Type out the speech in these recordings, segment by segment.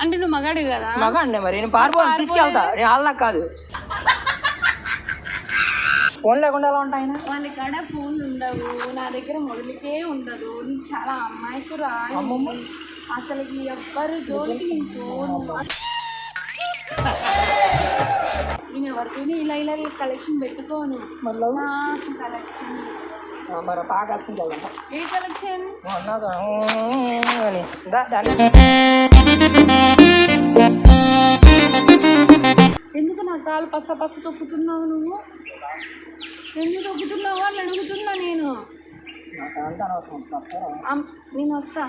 అంటే నువ్వు మగాడు కదా? మగ అండి మరి. నేను పారిపోవాలి తీసుకెళ్తా. నేను వాళ్ళ కాదు. ఫోన్ లేకుండా ఎలా ఉంటాయి వాళ్ళ కాడ ఫోన్లు ఉండవు. నా దగ్గర మొదలుకే ఉండదు. చాలా అమ్మాయికు రాయి అసలు ఎవ్వరు జోలికి నేను ఫోన్ నేను ఎవరికైనా ఇలా ఇలా కలెక్షన్ పెట్టుకోను. మళ్ళీ? కలెక్షన్ మరి బాగా అని దాన్ని ఎందుకు నా కాలు పస పస తొక్కుతున్నావు నువ్వు? ఎందుకు తొక్కుతున్నావు అని అడుగుతున్నా నేను. నేను వస్తా.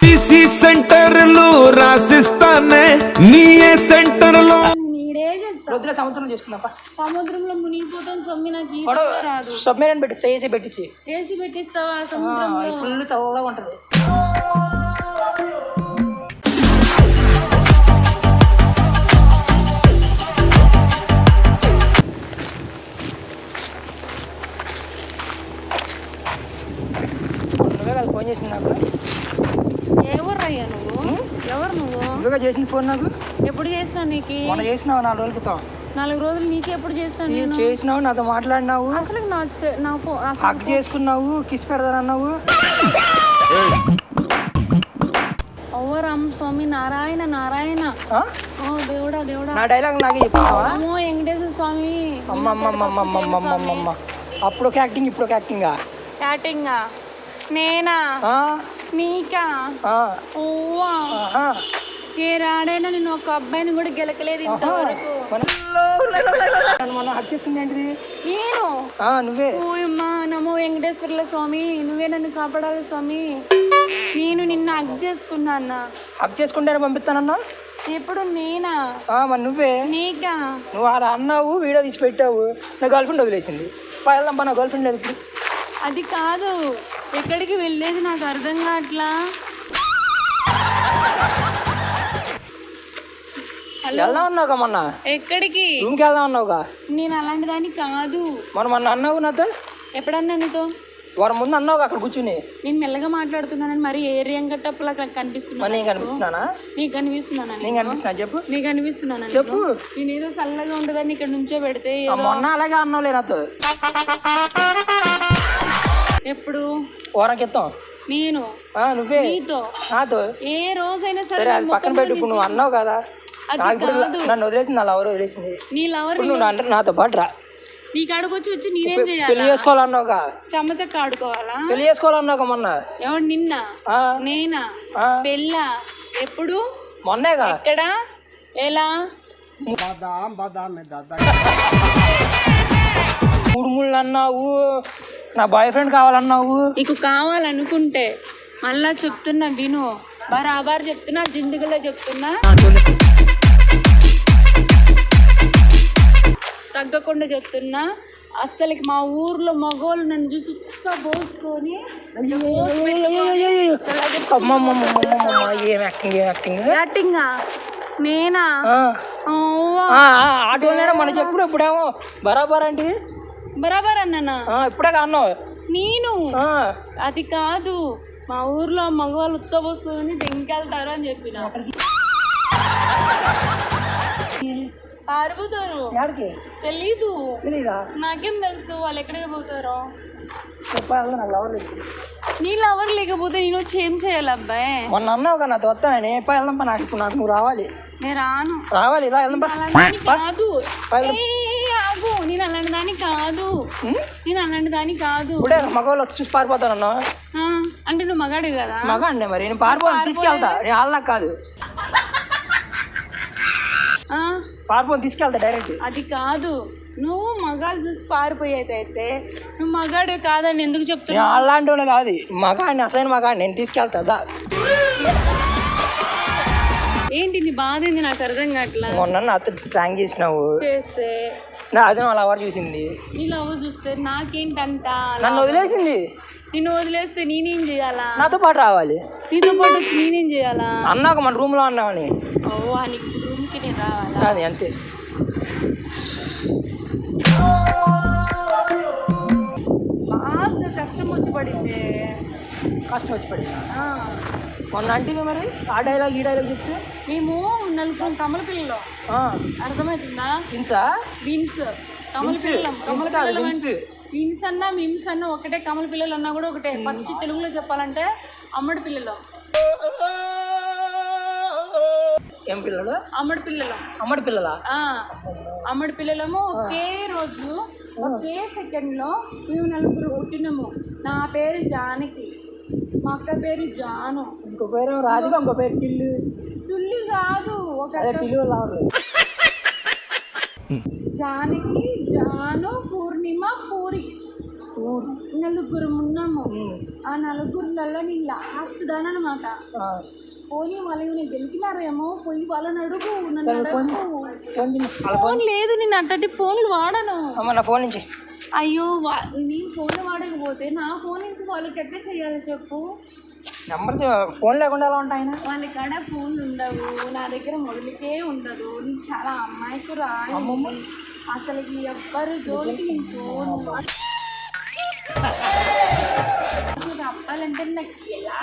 టీసీ సెంటర్లో రాసిస్తానే నీ సెంటర్లో నీడే చేస్తా. రోజుల సంవత్సరం సముద్రంలో మునిగిపోతాం సొమ్మి నాకు ఈత పెట్టించి ఏసీ పెట్టిస్తావా ఫుల్ చల్లగా ఉంటది. ఫోన్ చేసింది నాకు? ఎవర్రయ్యా నువ్వు? ఎవరు నువ్వు? ముందుగా చేసిన ఫోన్ నాకు? ఎప్పుడు చేసినా నీకు? మొన్న చేసినావు నాలుగు రోజుల క్రితం? నాలుగు రోజులు నీకు ఎప్పుడు చేసినా చేసినావు? నాతో మాట్లాడినావు? అసలు నా చే- నా ఫోన్ అసలు హక్ చేసుకున్నావు? కిస్ పెడతానన్నావు ఓవర్ అమ్ స్వామి నారాయణ నారాయణ. దేవుడా దేవుడా. నా డైలాగ్ నాకు చెప్పినావా అమ్మో వెంకటేశ్వర స్వామి. అమ్మమ్మమ్మమ్మమ్మమ్మమ్మ అప్పుడు ఒక యాక్టింగ్ ఇప్పుడు ఒక యాక్టింగా? యాక్టింగ్. నేనా? నీకా? ఓవా. ఏ రాడైనా నేను ఒక అబ్బాయిని కూడా గెలకలేదు ఇంతవరకు. మనం హక్ చేసుకుంది ఏంటిది? నేను? నువ్వే. ఓయమ్మా నమో వెంకటేశ్వర్ల స్వామి. నువ్వే నన్ను కాపాడాలి స్వామి. నేను నిన్ను అగ్ చేసుకున్నా అన్న. హక్ చేసుకుంటే పంపిస్తానన్నా? ఎప్పుడు నేనా? మరి నువ్వే. నీకా? నువ్వు అలా అన్నావు వీడియో తీసి పెట్టావు నా గర్ల్ ఫ్రెండ్ వదిలేసింది పైన నా గర్ల్ ఫ్రెండ్ అది కాదు. ఎక్కడికి వెళ్ళేది నాకు అర్థం కావట్లా? వెళ్దాం అన్నావుగా మొన్న. ఎక్కడికి? రూమ్కి వెళ్దాం అన్నావుగా. నేను అలాంటి దాన్ని కాదు. మరి మొన్న అన్నావు నాతో? ఎప్పుడన్నా నీతో? వారం ముందు అన్నావు అక్కడ కూర్చుని. నేను మెల్లగా మాట్లాడుతున్నానని మరి ఏరియం గట్టప్పులా కనిపిస్తున్నా మరి నేను కనిపిస్తున్నానా? నీకు కనిపిస్తున్నానా నేను కనిపిస్తున్నా చెప్పు. నీకు కనిపిస్తున్నానా చెప్పు. నేను ఏదో చల్లగా ఉండదని ఇక్కడ నుంచో పెడితే మొన్న అలాగే అన్నావులే నాతో. ఎప్పుడు? వారం క్రితం నేను? ఆ, నువ్వే. నీతో? నాతో. ఏ రోజైనా సరే సరే అది పక్కన పెట్టు ఇప్పుడు నువ్వు అన్నావు కదా. నాకు. నన్ను వదిలేసింది నా లవర్ వదిలేసింది. నీ లవర్ నువ్వు నా- నాతో పాటు రా. నీ కాడికి వచ్చి వచ్చి నేనేం పెళ్ళి చేయాలా చేసుకోవాలన్నావుగా. చెమ్మచక్క ఆడుకోవాలా పెళ్ళి చేసుకోవాలన్నావుగా మొన్న. ఎవడు నిన్న? ఆ, నేనా? ఆ, పెళ్ళ? ఎప్పుడు? మొన్నేగా. ఎక్కడ? ఎలా? మూడు ముళ్ళు అన్నావు నా బాయ్ ఫ్రెండ్ కావాలన్నావు? నీకు కావాలనుకుంటే మళ్ళా చెప్తున్నా విను. బరాబర్ చెప్తున్నా జిందగీలో చెప్తున్నా. తగ్గకుండా చెప్తున్నా. అసలుకి మా ఊర్లో మగోళ్ళు నన్ను చూసి పోసుకొని యాక్టింగ్ నేనా? ఆ, ఓవా. ఆ, ఆ, ఆటోలోనే మనకి ఎప్పుడు ఇప్పుడేమో బరాబర్ అంటే బరాబర్ అన్నానా? ఇప్పుడే అన్నావు నేను? అది కాదు. మా ఊర్లో మగవాళ్ళు ఉచ్చబోసుకొని దెంకెళ్తారు అని చెప్పిన. పారిపోతారు. యాడికి? తెలీదు. నాకేం తెలుసు వాళ్ళు ఎక్కడికి పోతారో. చెప్పాలి నాకు లవర్ లేదు. నీళ్ళు ఎవరు లేకపోతే నేను వచ్చి ఏం చేయాలి అబ్బాయి. మొన్న అన్నావు కదా నాతో వస్తానని. పై వెళ్దాం నాకు ఇప్పుడు నాకు నువ్వు రావాలి. నేను రాను. రావాలి ఇలా వెళ్దాం కాదు. ఆగు నేను అలాంటి దాన్ని కాదు? నేను అలాంటి దాన్ని కాదు. ఇప్పుడే మగవాళ్ళు వచ్చి చూసి పారిపోతానన్నా అంటే నువ్వు మగాడు కదా? మగ అండి మరి నేను పారిపోని తీసుకెళ్తా. నేను వాళ్ళ కాదు. పారిపోని తీసుకెళ్తా డైరెక్ట్ అది కాదు. నువ్వు మగాళ్ళు చూసి పారిపోయేదైతే నువ్వు మగాడు కాదని ఎందుకు నేను చెప్తున్నావు? అలాంటి వాడు కాదు. మగ అండి అసలైన మగ నేను తీసుకెళ్తా ఏంటి నీ బాధ ఏంది? నాకు అర్థం కావట్లా. మొన్న నాతో ప్రాంక్ చేసినావు. చేస్తే. నా అదే వాళ్ళ ఎవరు చూసింది. నీ లవ్ చూస్తే నాకేంటంట నన్ను వదిలేసింది. నిన్ను వదిలేస్తే నేనేం చేయాలా? నాతో పాటు రావాలి. నీతో పాటు వచ్చి నేనేం చేయాలా? అన్నాక మన రూమ్లో అన్నామని ఓ నీకు రూమ్కి నేను రావాలా? అది అంతే. బాగా కష్టం వచ్చి పడింది. కష్టం వచ్చి పడి ఆ, మొన్న అంటే మరి? ఆ డైలాగ్ ఈ డైలాగ్ చెప్తే? మేము నలుగురు కమల పిల్లలు. అర్థమవుతుందా? ఇన్సా బీన్స్ కమల. పిల్లలం. కమల beans. బీన్స్ అన్నా మిమ్స్ అన్నా ఒకటే కమల పిల్లలు అన్నా కూడా ఒకటే. పచ్చి తెలుగులో చెప్పాలంటే అమ్మడి పిల్లలు. ఏం పిల్లలు? అమ్మడి పిల్లలం. అమ్మడి పిల్లలా? అమ్మడి పిల్లలము ఒకే రోజు ఒకే సెకండ్లో మేము నలుగురు పుట్టినము. నా పేరు జానకి. మా అక్క పేరు జాను. ఇంకో పేరు రాధిక ఇంకో పేరు టిల్లు. తుల్లి కాదు ఒక టిల్లు లావు జానకి జాను పూర్ణిమ పూరి. నలుగురు ఉన్నాము. ఆ నలుగురులలో నీ లాస్ట్ దాని అనమాట పోనీ వాళ్ళు నేను గెలిచినారేమో పోయి వాళ్ళని అడుగు నన్ను ఫోన్ లేదు నేను అట్టటి ఫోన్లు వాడను. అమ్మ నా ఫోన్ నుంచి. అయ్యో వా నీ ఫోన్ వాడకపోతే నా ఫోన్ నుంచి వాళ్ళకి ఎట్లా చేయాలి చెప్పు. నెంబర్ ఫోన్ లేకుండా ఎలా ఉంటాయి వాళ్ళ కాడ ఫోన్లు ఉండవు నా దగ్గర మొదలుకే ఉండదు. నీకు చాలా అమ్మాయికి రాయి అసలు ఎవ్వరు జోలికి నేను ఫోన్ అప్పాలంటే నాకు ఎలా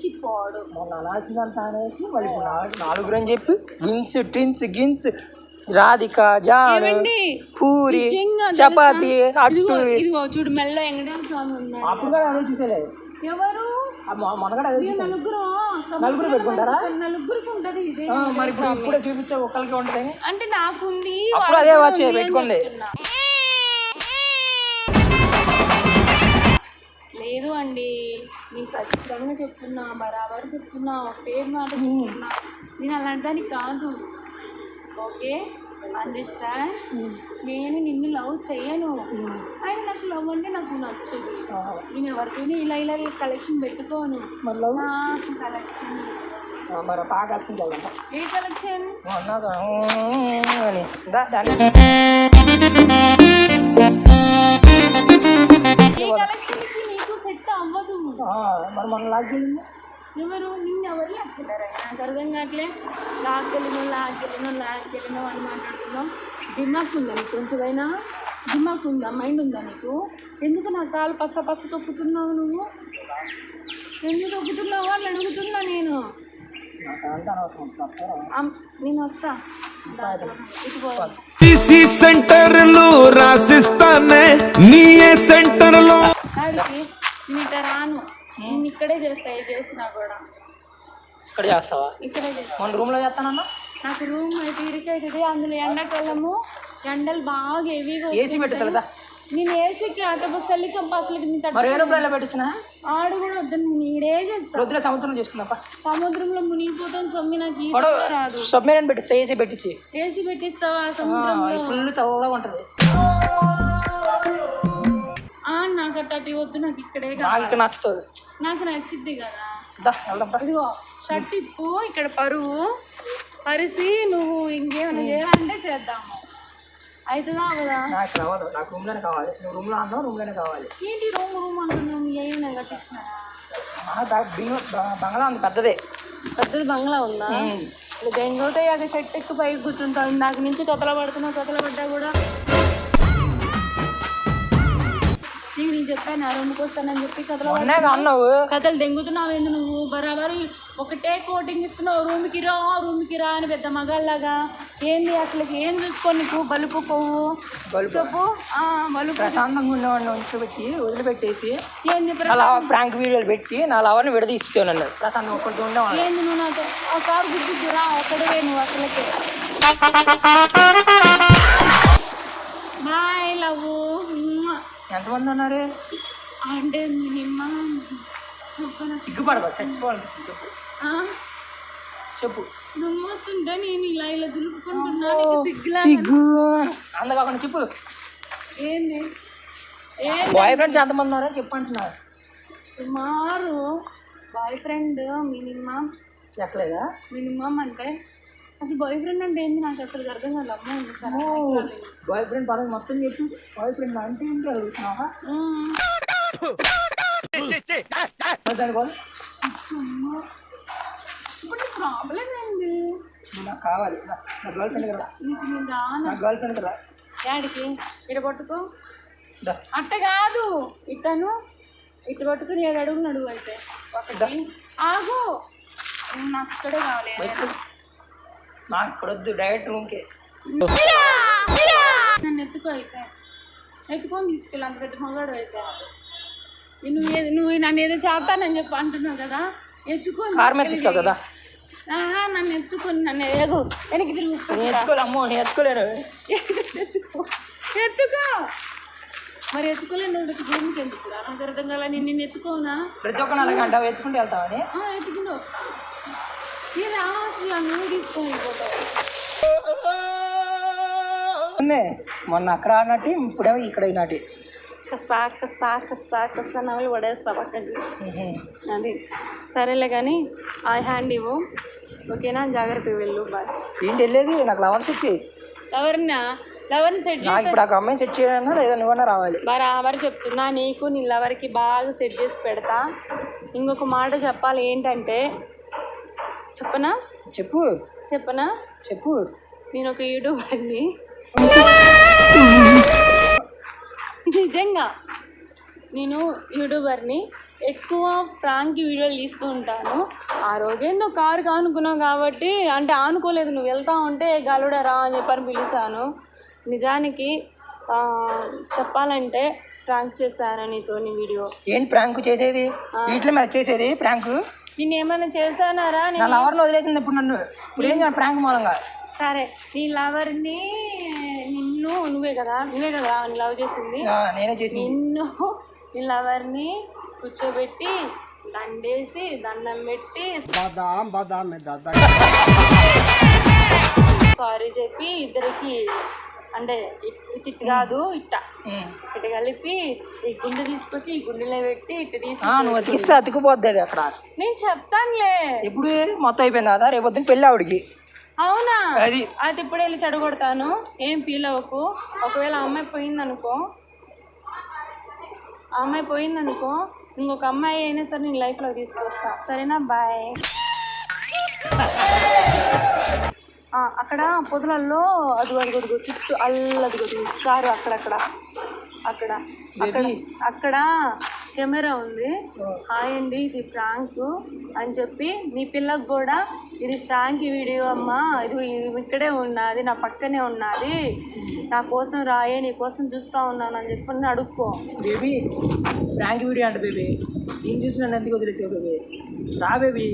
చిప్పాడు మొన్న అనాల్సిందంతా అనేసి మళ్ళీ ఇప్పుడు నాలుగు నాలుగురు అని చెప్పి గిన్స్ టిన్స్ గిన్స్. రాధిక జాను ఏమండి? పూరి చపాతి? అట్టు. ఇదిగో చూడు మెల్ల వెంకటేశ్వర స్వామి ఉన్నాడు. అప్పుడు కూడా అదే చూసేలేదు ఎవరు? మొన్నగడ అదే మేము చూసేది. నలుగురు. నలుగురు పెట్టుకుంటారా? నలుగురికి ఉంటది ఇదే ఆ, మరి ఇప్పుడు ఇప్పుడే చూపించే ఒక్కరికి ఉంటుందని అంటే నాకుంది అప్పుడు అదే వచ్చే పెట్టుకుంది. లేదు అండి. నేను ఖచ్చితంగా చెప్తున్నా బరాబర్ చెప్తున్నా ఒకటే మాట చెప్తున్నా. నేను అలాంటి దానికి కాదు. ఓకే? అండర్స్టాండ్ నేను నిన్ను లవ్ చేయను. ఆయన నాకు లవ్ అంటే నాకు నచ్చదు. నేను ఎవరితో ఇలా ఇలా కలెక్షన్ పెట్టుకోను. కలెక్షన్ మరి బాగా ఏ కలెక్షన్ ఏ కలెక్షన్కి నీకు సెట్ అవ్వదు. మరి మన లాగ్ ఎవరు? నిన్ను ఎవరు లాక్కెళ్ళారు నాకు అర్థం కావట్లే. లాక్కెళ్ళినో లాక్కెళ్ళినో లాక్కెళ్ళినో అని మాట్లాడుతున్నాం దిమాక్ ఉందా నీకు? కొంచెమైనా? దిమాక్ ఉందా? మైండ్ ఉందా నీకు? ఎందుకు నా కాలు పస పస తొక్కుతున్నావు నువ్వు? ఎందుకు తొక్కుతున్నావు అని అడుగుతున్నా నేను. నేను వస్తా. టీసీ సెంటర్లు రాసిస్తానే నీ సెంటర్లో. ఆడికి నేను ఇట రాను. నేను ఇక్కడే చేస్తా ఏ చేసినా కూడా. ఇక్కడ చేస్తావా? ఇక్కడే చేస్తా. మన రూమ్లో చేస్తానన్నా? నాకు రూమ్ అయితే ఇరుకైతుంది అందులో ఎండాకాలము ఎండలు బాగా హెవీగా ఏసీ పెట్టగలదా? నేను ఏసీకి అంత చలికి అసలుకి నీ తట్టు మరి ఏరోప్లేన్లో పెట్టించిన ఆడు కూడా వద్దు నేనే చేస్తా. వద్దులే సముద్రం చేసుకుందాం సముద్రంలో మునిగిపోతాను సొమ్మి నాకు రాదు. సబ్మెరైన్ పెట్టిస్తే ఏసీ పెట్టించి ఏసీ పెట్టిస్తావా సముద్రంలో? ఫుల్ చల్లగా ఉంటుంది. నాకు అట్టటి వద్దు నాకు ఇక్కడే నాకు నచ్చుతుంది. నాకు నచ్చిద్ది కదా. ఇదిగో షర్ట్ ఇప్పు ఇక్కడ పరువు. పరిసి నువ్వు ఇంకేమైనా చేయాలంటే చేద్దాము. అవుతుందా అవదా? నాకు అవ్వదు నాకు రూమ్లోనే కావాలి. నువ్వు రూమ్లో అన్నావు రూమ్లోనే కావాలి. ఏంటి రూమ్ రూమ్ అంటున్నావు? ఏమైనా కట్టించిన బంగ్లా ఉంది పెద్దదే. పెద్దది బంగ్లా ఉందా. దెంగవుతాయి అక్కడ చెట్టు ఎక్కువ పైకి కూర్చుంటావు. ఇందాక నుంచి కథల పడుతున్నావు కథల పడ్డా కూడా నీకు నేను చెప్పాను రూమ్కి వస్తానని చెప్పి కథల కథలు దెంగుతున్నావు ఏంది నువ్వు? బరాబరు ఒకటే కోటింగ్ ఇస్తున్నావు. రూమ్కి రా రూమ్కి రా అని పెద్ద మగాళ్ళగా ఏంది అసలు ఏం చూసుకో నీకు? బలుపు బలుపు. చెప్పు. బలుపు ప్రశాంతంగా ఉండేవాడిని ఉంచబెట్టి వదిలిపెట్టేసి ఏంది అలా ప్రాంక్ వీడియోలు పెట్టి నా లవర్ని విడదీస్తాను అన్నాడు ప్రశాంతంగా ఒక్కరితో ఉండేవాడు ఏంది నువ్వు నాతో? ఆ కారు గుర్తు రా ఒకటివే నువ్వు అసలుకే. బాయ్ లవ్ ఎంతమంది ఉన్నారు? అంటే మినిమం చెప్పను? సిగ్గుపడదు చచ్చిపోవాలి. చెప్పు. చెప్పు. నువ్వు వస్తుంటే నేను ఇలా ఇలా దులుపుకుంటున్నా నీకు సిగ్గులా సిగ్గు. అందకాకుండా చెప్పు. ఏంది? ఏంది? బాయ్ ఫ్రెండ్స్ ఎంతమంది ఉన్నారో చెప్పు అంటున్నారు. సుమారు బాయ్ ఫ్రెండ్ మినిమం చెప్పలేదా? మినిమం అంటే అసలు బాయ్ ఫ్రెండ్ అంటే ఏంది? నాకు అసలు అర్థం కాదు. అమ్మ. బాయ్ ఫ్రెండ్ పదవి మొత్తం చెప్పు. బాయ్ ఫ్రెండ్ అంటే ఏంటి అడుగుతున్నావా ఇప్పుడు ప్రాబ్లం ఏంది? నాకు కావాలి. నా గర్ల్ ఫ్రెండ్ కదా నా గర్ల్ ఫ్రెండ్ కదా డాడీకి ఇక్కడ పట్టుకో. అట్ట కాదు. ఇతను ఇటు పట్టుకుని ఏడు అడుగు నడువు అయితే. ఒకటి. ఆగు. నాకు ఇక్కడే కావాలి. నాకు ఇక్కడ వద్దు డైరెక్ట్ రూమ్కే. నన్ను ఎత్తుకో అయితే. ఎత్తుకొని తీసుకెళ్ళి అంత పెద్ద మగాడు అయితే. నువ్వు ఏది నువ్వు నన్ను ఏదో చేస్తానని చెప్పి అంటున్నావు కదా ఎత్తుకొని కార్ మీద కదా ఆహా నన్ను ఎత్తుకొని నన్ను ఏగో వెనక్కి తిరుగు. నేను ఎత్తుకోలే అమ్మో నేను ఎత్తుకోలేను. ఎత్తుకో. ఎత్తుకో మరి ఎత్తుకోలేను భూమికి ఎందుకు నాకు అర్థం కాల నేను నిన్ను ఎత్తుకోనా? ప్రతి ఒక్క నాలుగు గంట ఎత్తుకుంటూ వెళ్తామని ఆ, ఎత్తుకుంటూ నేను మొన్న అక్కడ ఆడినట్టు ఇప్పుడేమో ఇక్కడ అయినట్టు కసా కసా కసా కసా పడేస్తా పక్కకి. అది. సరేలే కానీ ఆ హ్యాండ్ ఇవ్వు ఓకేనా? జాగ్రత్తగా వెళ్ళు. బాయ్ ఏంటి వెళ్ళేది? నాకు లవర్ సెట్ చేయి ఎవరినా ఎవరిని సెట్ చేసి ఇప్పుడు ఆ అమ్మాయిని సెట్ చేయాలన్నా లేదా నువ్వన్నా రావాలి. బరాబర్ చెప్తున్నా నీకు నీ లవర్కి బాగా సెట్ చేసి పెడతా. ఇంకొక మాట చెప్పాలి ఏంటంటే చెప్పనా? చెప్పు. చెప్పనా? చెప్పు. నేను ఒక యూట్యూబర్ని. నిజంగా నేను యూట్యూబర్ని ఎక్కువ ఫ్రాంక్ వీడియోలు తీస్తూ ఉంటాను. ఆ రోజేందో కారు ఆనుకున్నావు కాబట్టి అంటే ఆనుకోలేదు నువ్వు వెళ్తా ఉంటే గలుడా రా అని చెప్పని పిలిచాను. నిజానికి చెప్పాలంటే ఫ్రాంక్ చేశాను నీతో నీ వీడియో? ఏంటి ప్రాంక్ చేసేది? వీటిలో మీద చేసేది ప్రాంక్? నేను ఏమైనా చేశానారా నా లవర్ని వదిలేసింది ఇప్పుడు నన్ను. ఇప్పుడు ఏం చేయాలి ప్రాంక్ మూలంగా? సరే నీ లవర్ని నిన్ను నువ్వే కదా నువ్వే కదా లవ్ చేసింది. ఆ, నేనే చేసింది. నిన్ను నీ లవర్ని కూర్చోబెట్టి దండేసి దండం పెట్టి సారీ చెప్పి ఇద్దరికి అంటే ఇట్ ఇట్ కాదు ఇట్ట. ఉమ్. ఇటు కలిపి ఈ గుండె తీసుకొచ్చి ఈ గుండెలో పెట్టి ఇటు తీసి ఆ, నువ్వు అతికిస్తే అతికిపోద్ది అది అక్కడ. నేను చెప్తానులే. ఎప్పుడు? మొత్తం అయిపోయింది కదా రేపు పొద్దున్న పెళ్ళి ఆవిడికి. అవునా? అది. అయితే ఇప్పుడు వెళ్ళి చెడగొడతాను. ఏం ఫీల్ అవ్వకు. ఒకవేళ అమ్మాయి పోయిందనుకో ఆ అమ్మాయి పోయిందనుకో ఇంకొక అమ్మాయి అయినా సరే నేను లైఫ్లో తీసుకొస్తా. సరేనా? బాయ్ అక్కడ పొదలల్లో అది అదిగో చుట్టూ అల్లదిగో కారు అక్కడక్కడ అక్కడ అక్కడ అక్కడ కెమెరా ఉంది. హాయ్ అండి ఇది ఫ్రాంక్ అని చెప్పి మీ పిల్లకు కూడా ఇది ఫ్రాంక్ వీడియో అమ్మా. ఇది ఇక్కడే ఉన్నది నా పక్కనే ఉన్నది. నా కోసం రాయే నీ కోసం చూస్తూ ఉన్నాను అని చెప్పి అడుక్కో. బేబీ ప్రాంక్ వీడియో అంట బేబీ. నేను చూసి నన్ను ఎందుకు వదిలేసావు బేబీ? రా బేబీ.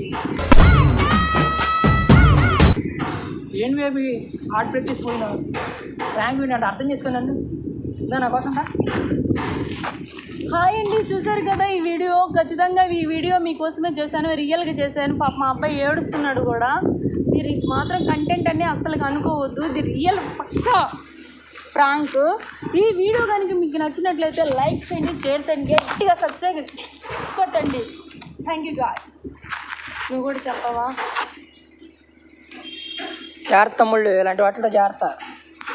ఏంటి బేబీ హార్ట్ బ్రేక్ తీసుకున్నావు ర్యాంక్ విన్ అంటే అర్థం చేసుకో నన్ను. ఇందా నా కోసం హాయ్ అండి చూసారు కదా ఈ వీడియో? ఖచ్చితంగా ఈ వీడియో మీకోసమే చేశాను రియల్గా చేశాను. పాప మా అబ్బాయి ఏడుస్తున్నాడు కూడా. మీరు ఇది మాత్రం కంటెంట్ అని అసలు అనుకోవద్దు. ఇది రియల్ పక్కా ఫ్రాంక్ ఈ వీడియో కనుక మీకు నచ్చినట్లయితే లైక్ చేయండి షేర్ చేయండి గట్టిగా సబ్స్క్రైబ్ కొట్టండి. థ్యాంక్ యూ గాయస్ నువ్వు కూడా చెప్పవా? జాగ్రత్త తమ్ముళ్ళు ఇలాంటి వాటిలో జాగ్రత్త